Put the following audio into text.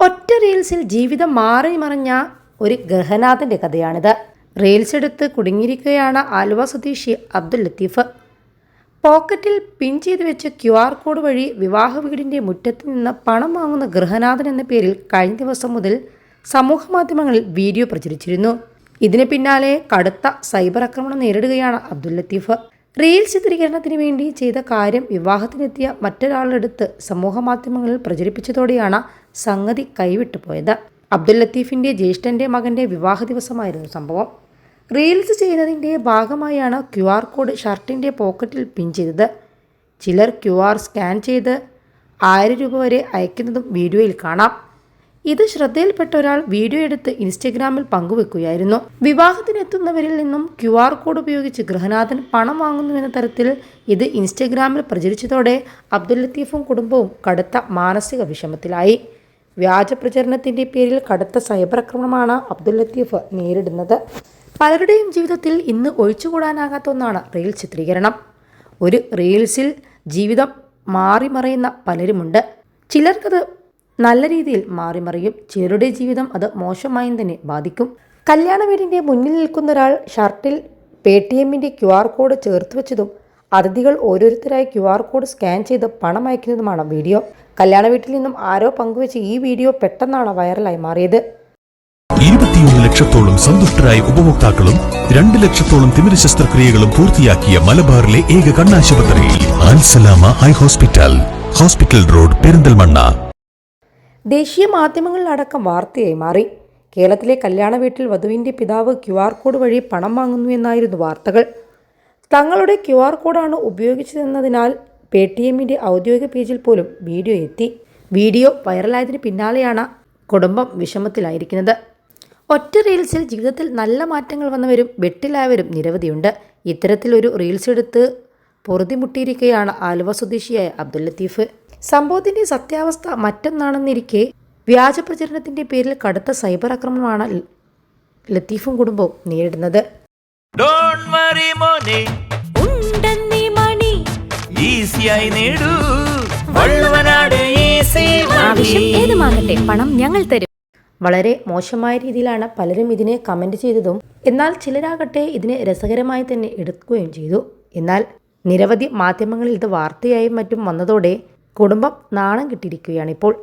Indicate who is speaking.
Speaker 1: ഒറ്റ റീൽസിൽ ജീവിതം മാറി മറിഞ്ഞ ഒരു ഗൃഹനാഥന്റെ കഥയാണിത്. റീൽസ് എടുത്ത് കുടുങ്ങിയിരിക്കുകയാണ് ആലുവ സ്വദേശി അബ്ദുൽ ലത്തീഫ്. പോക്കറ്റിൽ പിൻ ചെയ്ത് വെച്ച ക്യു ആർ കോഡ് വഴി വിവാഹ വീടിന്റെ മുറ്റത്ത് നിന്ന് പണം വാങ്ങുന്ന ഗൃഹനാഥൻ എന്ന പേരിൽ കഴിഞ്ഞ ദിവസം മുതൽ സമൂഹ മാധ്യമങ്ങളിൽ വീഡിയോ പ്രചരിച്ചിരുന്നു. ഇതിന് പിന്നാലെ കടുത്ത സൈബർ ആക്രമണം നേരിടുകയാണ് അബ്ദുൽ ലത്തീഫ്. റീൽ ചിത്രീകരണത്തിന് വേണ്ടി ചെയ്ത കാര്യം വിവാഹത്തിനെത്തിയ മറ്റൊരാളെടുത്ത് സമൂഹ മാധ്യമങ്ങളിൽ പ്രചരിപ്പിച്ചതോടെയാണ് സംഗതി കൈവിട്ടു പോയത്. അബ്ദുൽ ലത്തീഫിന്റെ ജ്യേഷ്ഠന്റെ മകന്റെ വിവാഹ ദിവസമായിരുന്നു സംഭവം. റീൽസ് ചെയ്യുന്നതിന്റെ ഭാഗമായാണ് ക്യു ആർ കോഡ് ഷർട്ടിന്റെ പോക്കറ്റിൽ പിൻ ചെയ്തത്. ചിലർ ക്യു ആർ സ്കാൻ ചെയ്ത് ആയിരം രൂപ വരെ അയക്കുന്നതും വീഡിയോയിൽ കാണാം. ഇത് ശ്രദ്ധയിൽപ്പെട്ട ഒരാൾ വീഡിയോ എടുത്ത് ഇൻസ്റ്റഗ്രാമിൽ പങ്കുവെക്കുകയായിരുന്നു. വിവാഹത്തിനെത്തുന്നവരിൽ നിന്നും ക്യു ആർ കോഡ് ഉപയോഗിച്ച് ഗൃഹനാഥൻ പണം വാങ്ങുന്നുവെന്ന തരത്തിൽ ഇത് ഇൻസ്റ്റഗ്രാമിൽ പ്രചരിച്ചതോടെ അബ്ദുൽ ലത്തീഫും കുടുംബവും കടുത്ത മാനസിക വിഷമത്തിലായി. വ്യാജ പ്രചരണത്തിന്റെ പേരിൽ കടുത്ത സൈബർ ആക്രമണമാണ് അബ്ദുൽ ലത്തീഫ് നേരിടുന്നത്. പലരുടെയും ജീവിതത്തിൽ ഇന്ന് ഒഴിച്ചുകൂടാനാകാത്ത ഒന്നാണ് റീൽ ചിത്രീകരണം. ഒരു റീൽസിൽ ജീവിതം മാറിമറയുന്ന പലരുമുണ്ട്. ചിലർക്കത് നല്ല രീതിയിൽ മാറിമറിയും ചിലരുടെ ജീവിതം അത് മോശമായും തന്നെ ബാധിക്കും. കല്യാണ വീടിന്റെ മുന്നിൽ നിൽക്കുന്ന ഒരാൾ ഷർട്ടിൽ പേ ടി എമ്മിന്റെ ക്യു ആർ കോഡ് ചേർത്ത് വെച്ചതും അതിഥികൾ ഓരോരുത്തരായി ക്യു ആർ കോഡ് സ്കാൻ ചെയ്ത് പണം അയക്കുന്നതുമാണ് വീഡിയോ. കല്യാണ വീട്ടിൽ നിന്നും ആരോ പങ്കുവെച്ച് ഈ വീഡിയോ പെട്ടെന്നാണ് വൈറലായി മാറിയത്.
Speaker 2: ഇരുപത്തിയൊന്ന് ലക്ഷത്തോളം സന്തുഷ്ടരായ ഉപഭോക്താക്കളും രണ്ട് ലക്ഷത്തോളം തിമിര ശസ്ത്രക്രിയകളും പൂർത്തിയാക്കിയ മലബാറിലെ ഏക കണ്ണാശുപത്രി ആൻസലാമ ഹൈ ഹോസ്പിറ്റൽ. Hospital road Perinthalmanna.
Speaker 1: ദേശീയ മാധ്യമങ്ങളിലടക്കം വാർത്തയായി മാറി. കേരളത്തിലെ കല്യാണ വീട്ടിൽ വധുവിന്റെ പിതാവ് ക്യു ആർ കോഡ് വഴി പണം വാങ്ങുന്നു എന്നായിരുന്നു വാർത്തകൾ. തങ്ങളുടെ ക്യു ആർ കോഡാണ് ഉപയോഗിച്ചതെന്നതിനാൽ പേ ടി എമ്മിന്റെ ഔദ്യോഗിക പേജിൽ പോലും വീഡിയോ എത്തി. വീഡിയോ വൈറലായതിന് പിന്നാലെയാണ് കുടുംബം വിഷമത്തിലായിരിക്കുന്നത്. ഒറ്റ റീൽസിൽ ജീവിതത്തിൽ നല്ല മാറ്റങ്ങൾ വന്നവരും വെട്ടിലായവരും നിരവധിയുണ്ട്. ഇത്തരത്തിലൊരു റീൽസ് എടുത്ത് പൊറുതിമുട്ടിയിരിക്കുകയാണ് ആലുവ സ്വദേശിയായ അബ്ദുൽ ലത്തീഫ്. സംഭവത്തിന്റെ സത്യാവസ്ഥ മറ്റൊന്നാണെന്നിരിക്കെ വ്യാജ പ്രചരണത്തിന്റെ പേരിൽ കടുത്ത സൈബർ ആക്രമണമാണ് ലത്തീഫും കുടുംബവും നേരിടുന്നത്.
Speaker 3: ഡോൺ വറി മോനെ.
Speaker 4: ഉണ്ടെന്നീ മണി.
Speaker 3: ഈസിയായി നേടൂ. വള്ളുവനാട് ഈസി
Speaker 4: ആവശ്യം ഏതുമാകട്ടെ പണം ഞങ്ങൾ തരും.
Speaker 1: വളരെ മോശമായ രീതിയിലാണ് പലരും ഇതിനെ കമന്റ് ചെയ്തതും എന്നാൽ ചിലരാകട്ടെ ഇതിനെ രസകരമായി തന്നെ എടുക്കുകയും ചെയ്തു. എന്നാൽ നിരവധി മാധ്യമങ്ങളിൽ ഇത് വാർത്തയായും മറ്റും വന്നതോടെ കുടുംബം നാണം കിട്ടിയിരിക്കുകയാണിപ്പോൾ